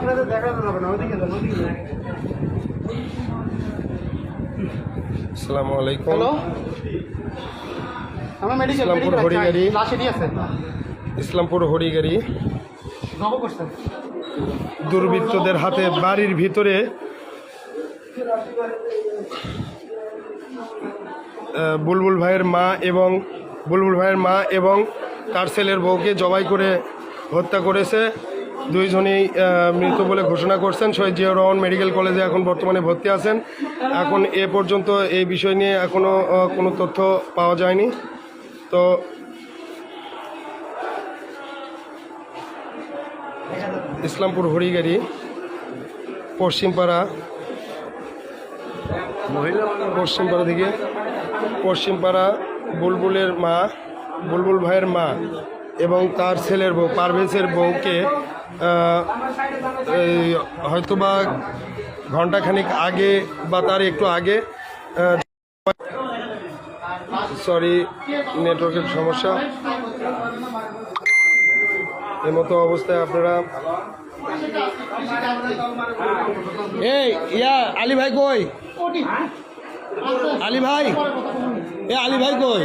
আপনাদের দেখানো যাবে না ওদিকে যান ওদিকে আসসালামু আলাইকুম। হ্যালো। আমার মেডিকেল ইসলামপুর হরিগাড়ি। লাশ এটি আছে। ইসলামপুর হরিগাড়ি। নব করছেন। দুর্বৃত্তদের হাতে বাড়ির ভিতরে বুলবুল ভাইয়ের মা এবং বুলবুল ভাইয়ের মা এবং তার ছেলের বউকে জবাই করে হত্যা করেছে। দুইজনেই মৃত বলে ঘোষণা করছেন। শহীদ জিয়া রহমান মেডিকেল কলেজে এখন বর্তমানে ভর্তি আছেন। এখন এ পর্যন্ত এই বিষয় নিয়ে এখনও কোনো তথ্য পাওয়া যায়নি। তো ইসলামপুর হরিগাড়ি পশ্চিমপাড়া পশ্চিমপাড়া থেকে পশ্চিমপাড়া বুলবুলের মা, বুলবুল ভাইয়ের মা। এবং তার ছেলের বউ, পারভেজের বউকে হয়তোবা ঘন্টাখানিক আগে বা তার একটু আগে সরি নেটওয়ার্কের সমস্যা। এই মতো অবস্থায় আপনারা এই, ইয়া, আলী ভাই কই? আলী ভাই? এ, আলী ভাই কই?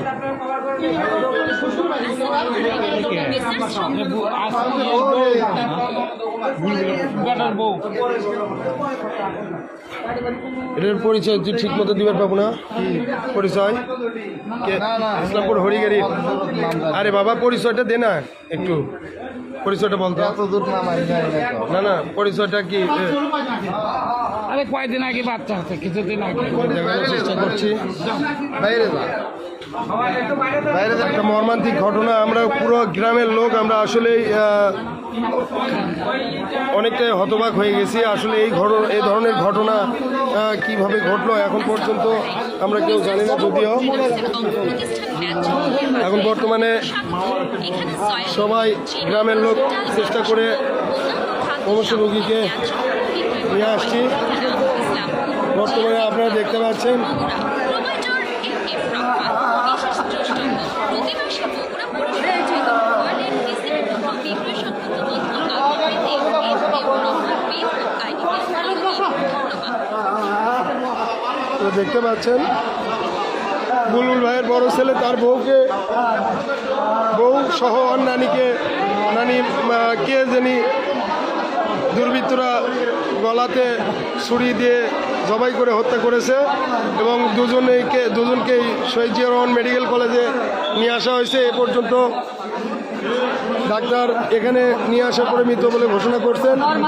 এটার পরিচয় তুই ঠিক মতো দিবার পাবো না? পরিচয়? ইসলামপুর হরিগাড়ি আরে বাবা পরিচয়টা দে না একটু। পরিচয়টা বলতো। এত দূর না না পরিচয়টা কি? আরে কয়দিন আগে বাচ্চা আছে কিছুদিন আগে। চেষ্টা করছি। একটা মর্মান্তিক ঘটনা আমরা পুরো গ্রামের লোক আমরা আসলেই আহ, অনেকটাই হতবাক হয়ে গেছি। আসলে এই ঘটনা এই ধরনের ঘটনা কীভাবে ঘটলো এখন পর্যন্ত আমরা কেউ জানি না যদিও। এখন বর্তমানে সবাই গ্রামের লোক চেষ্টা করে অবশ্য রোগীকে নিয়ে আসছি। বর্তমানে আপনারা দেখতে পাচ্ছেন দেখতে পাচ্ছেন, বুলবুল ভাইয়ের বড় ছেলে, তার বউকে, বউ সহ নানিকে নানি কে জানি দুর্বৃত্তরা গলাতে ছুরি দিয়ে জবাই করে হত্যা করেছে এবং দুজনেইকে দুজনকেই শহীদ জিয়া রহমান মেডিকেল কলেজে নিয়ে আসা হয়েছে। এ পর্যন্ত ডাক্তার এখানে নিয়ে আসার পরে মৃত বলে ঘোষণা করছেন।